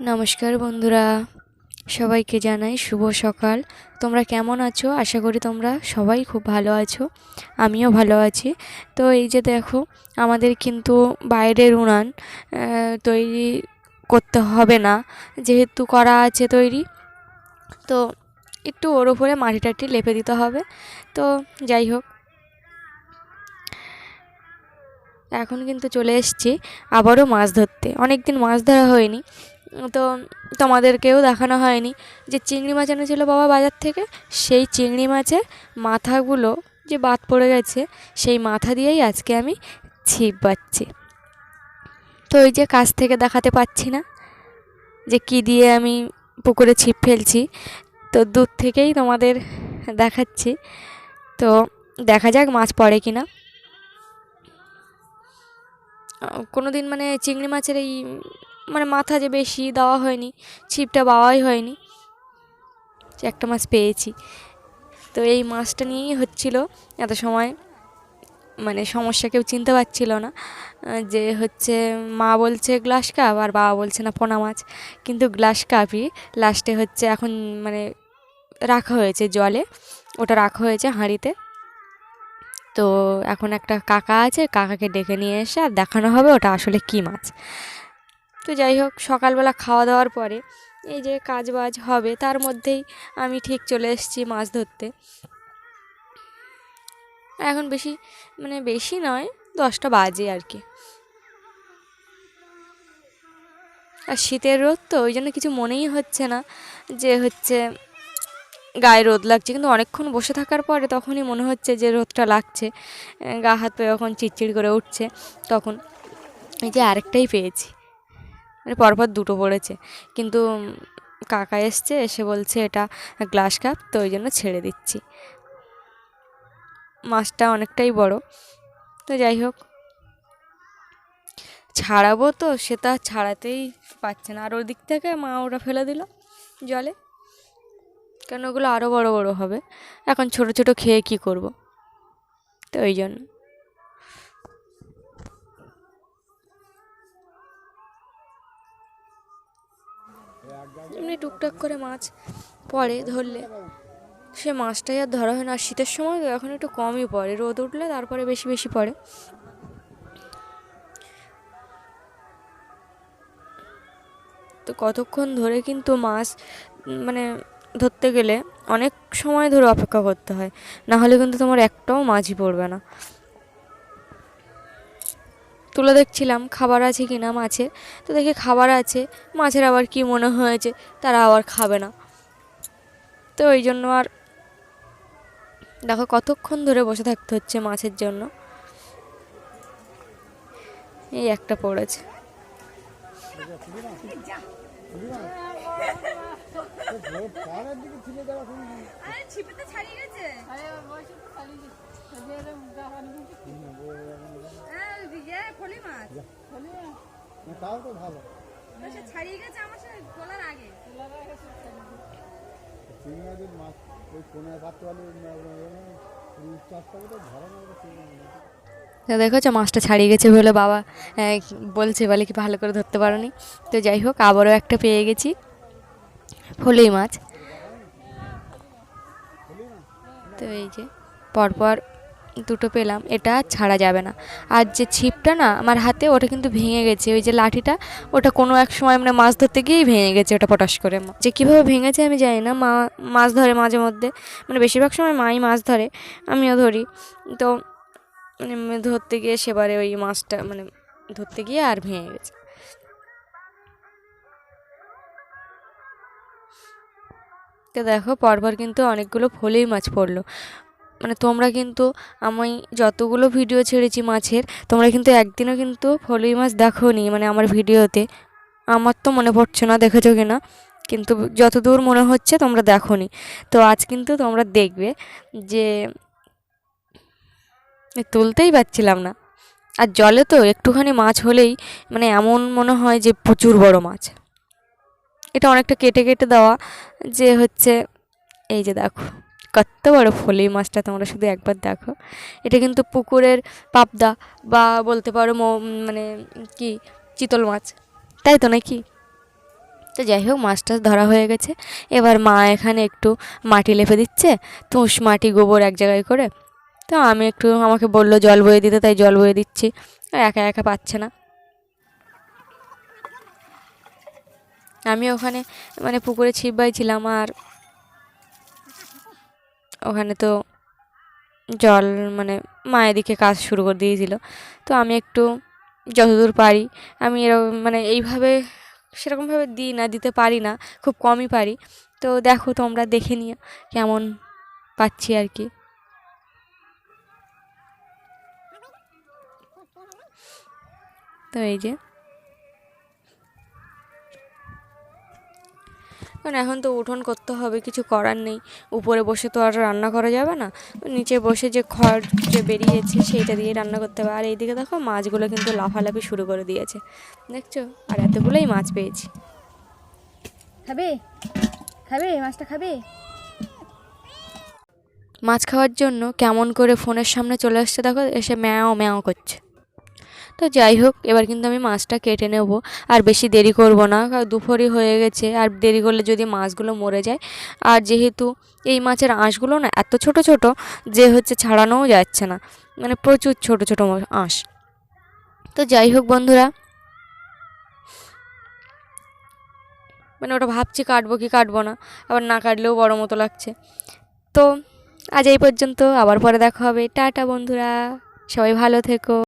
নমস্কার বন্ধুরা, সবাইকে জানাই শুভ সকাল। তোমরা কেমন আছো? আশা করি তোমরা সবাই খুব ভালো আছো, আমিও ভালো আছি। তো এই যে দেখো, আমাদের কিন্তু বাইরের উনান তৈরি করতে হবে না, যেহেতু করা আছে তৈরি। তো একটু ওর ওপরে মাটি টাটি লেপে দিতে হবে। তো যাই হোক, এখন কিন্তু চলে এসেছি আবারও মাছ ধরতে। অনেক দিন মাছ ধরা হয়নি। তো তোমাদেরকেও দেখানো হয়নি যে চিংড়ি মাছ এনেছিল বাবা বাজার থেকে, সেই চিংড়ি মাছের মাথাগুলো যে বাদ পড়ে গেছে, সেই মাথা দিয়েই আজকে আমি ছিপ বাচ্ছি তো ওই যে কাছ থেকে দেখাতে পাচ্ছি না যে কি দিয়ে আমি পুকুরে ছিপ ফেলছি, তো দূর থেকেই তোমাদের দেখাচ্ছি। তো দেখা যাক মাছ পড়ে কি না কোনো দিন মানে চিংড়ি মাছের এই মানে মাথা যে বেশি দেওয়া হয়নি, ছিপটা বাওয়াই হয়নি একটা মাছ পেয়েছি। তো এই মাছটা নিয়েই হচ্ছিল এত সময় মানে সমস্যা কেউ চিনতে পারছিল না, যে হচ্ছে মা বলছে গ্লাস কাপ আর বাবা বলছে না পোনা মাছ। কিন্তু গ্লাস কাপই লাস্টে হচ্ছে এখন মানে রাখা হয়েছে জলে, ওটা রাখা হয়েছে হাঁড়িতে। তো এখন একটা কাকা আছে, কাকাকে ডেকে নিয়ে এসে আর দেখানো হবে ওটা আসলে কী মাছ। তো যাই হোক সকালবেলা খাওয়া দাওয়ার পরে এই যে কাজ বাজ হবে, তার মধ্যেই আমি ঠিক চলে এসেছি মাছ ধরতে। এখন বেশি মানে বেশি নয়, দশটা বাজে আর কি। আর শীতের রোদ তো, ওই জন্য কিছু মনেই হচ্ছে না যে হচ্ছে গায়ে রোদ লাগছে। কিন্তু অনেকক্ষণ বসে থাকার পরে তখনই মনে হচ্ছে যে রোদটা লাগছে। গা হাত পায়ে যখন চিড়চিড় করে উঠছে, তখন এই যে আরেকটাই পেয়েছি। মানে পরপর দুটো পড়েছে। কিন্তু কাকা এসছে, এসে বলছে এটা গ্লাস কাপ, তো ওই জন্য ছেড়ে দিচ্ছি। মাছটা অনেকটাই বড়। তো যাই হোক। ছাড়াবো তো সেটা ছাড়াতেই পারছে না। আর ওর দিক থেকে মা ওটা ফেলে দিল জলে। কেন ওগুলো আরও বড় বড় হবে। এখন ছোট ছোট খেয়ে কি করব? তো ওই জন্য। এমনি টুকটাক করে মাছ পড়ে ধরলে। সে মাছটাই আর ধরা হয় না। আর শীতের সময় তো এখন একটু কমই পড়ে। রোদ উঠলে তারপরে বেশি বেশি পড়ে। তো কতক্ষণ ধরে কিন্তু মাছ মানে ধরতে গেলে অনেক সময় ধরে অপেক্ষা করতে হয়। না হলে কিন্তু তোমার একটাও মাছই পড়বে না। তুলে দেখছিলাম খাবার আছে কি না মাছের তো দেখি খাবার আছে, মাছের আবার কি মনে হয়েছে, তারা আবার খাবে না। তো ওই জন্য আর দেখো কতক্ষণ ধরে বসে থাকতে হচ্ছে মাছের জন্য। এই একটা পড়েছে। ছিপিতে ছাড়িয়ে গেছে। ফলি মাছ। তাও তো ভালো। ছাড়িয়ে গেছে আমার সে তোলার আগে। চিংড়ি মাছের মাছ ওই পনেরো পাঁচটা চাষ করবে তো ধরে না চিংড়ি তো দেখেছ মাছটা ছাড়িয়ে গেছে বলে বাবা বলছে বলে কি ভালো করে ধরতে পারোনি। তো যাই হোক আবারও একটা পেয়ে গেছি। ফলুই মাছ। তো এই যে, পরপর দুটো পেলাম। এটা ছাড়া যাবে না। আর যে ছিপটা না, আমার হাতে, ওটা কিন্তু ভেঙে গেছে। ওই যে লাঠিটা, ওটা কোনো এক সময় মানে মাছ ধরতে গিয়েই ভেঙে গেছে, ওটা পটাশ করে। যে কীভাবে ভেঙেছে আমি জানি না। মা, মাছ ধরে মাঝে মধ্যে। মানে বেশিরভাগ সময় মাই মাছ ধরে, আমিও ধরি। তো মানে ধরতে গিয়ে সেবারে ওই মাছটা মানে ধরতে গিয়ে আর ভেঙে গেছে। তো দেখো পরপর কিন্তু অনেকগুলো ফলেই মাছ পড়ল। মানে তোমরা কিন্তু আমি যতগুলো ভিডিও ছেড়েছি মাছের, তোমরা কিন্তু একদিনও কিন্তু ফলুই মাছ দেখোনি মানে আমার ভিডিওতে। আমার তো মনে পড়ছে না, দেখেছ কি না কিন্তু যতদূর মনে হচ্ছে তোমরা দেখোনি। তো আজ কিন্তু তোমরা দেখবে যে তুলতেই পারছিলাম না। আর জলে তো একটুখানি মাছ হলেই মানে এমন মনে হয় যে প্রচুর বড় মাছ। এটা অনেকটা কেটে কেটে দেওয়া, যে হচ্ছে, এই যে দেখো, কত বড় ফলি মাছটা তোমরা শুধু একবার দেখো। এটা কিন্তু পুকুরের পাবদা বা বলতে পারো মানে কি, চিতল মাছ, তাই তো নাকি? তো যাই হোক মাছ টাছ ধরা হয়ে গেছে। এবার মা এখানে একটু মাটি লেপে দিচ্ছে, তুষ মাটি গোবর এক জায়গায় করে। তো আমি একটু আমাকে বলল জল বয়ে দিতে, তাই জল বয়ে দিচ্ছি। একা একা পাচ্ছে না। আমি ওখানে মানে পুকুরে ছিপ বাইছিলাম আর ওখানে তো জল মানে মায়ের দিকে কাজ শুরু করে দিয়েছিল। তো আমি একটু যতদূর পারি, আমি এরকম মানে এইভাবে সেরকমভাবে দিই না, দিতে পারি না, খুব কমই পারি। তো দেখো তোমরা দেখে নিও কেমন পাচ্ছি আর কি। তো এই যে কারণ এখন তো উঠোন করতে হবে কিছু করার নেই। উপরে বসে তো আর রান্না করা যাবে না। নিচে বসে যে খড় যে বেরিয়েছে সেইটা দিয়ে রান্না করতে হবে। আর এইদিকে দেখো মাছগুলো কিন্তু লাফালাফি শুরু করে দিয়েছে। দেখছ? আর এতগুলোই মাছ পেয়েছি। খাবে? খাবে? মাছটা খাবে? মাছ খাওয়ার জন্য কেমন করে ফোনের সামনে চলে আসছে দেখো এসে ম্যাও ম্যাও করছে। তো যাই হোক, এবার কিন্তু আমি মাছটা কেটে নেব। আর বেশি দেরি করব না দুপুরই হয়ে গেছে। আর দেরি করলে যদি মাছগুলো মরে যায়, আর যেহেতু এই মাছের আঁশগুলো না এত ছোট ছোট যে হচ্ছে ছাড়ানোও যাচ্ছে না মানে প্রচুর ছোট ছোট আঁশ। তো যাই হোক বন্ধুরা মানে ওটা ভাবছি কাটবো কি কাটবো না, আবার না কাটলেও বড় মতো লাগছে। তো আজ এই পর্যন্ত, আবার পরে দেখা হবে। টাটা বন্ধুরা, সবাই ভালো থেকো।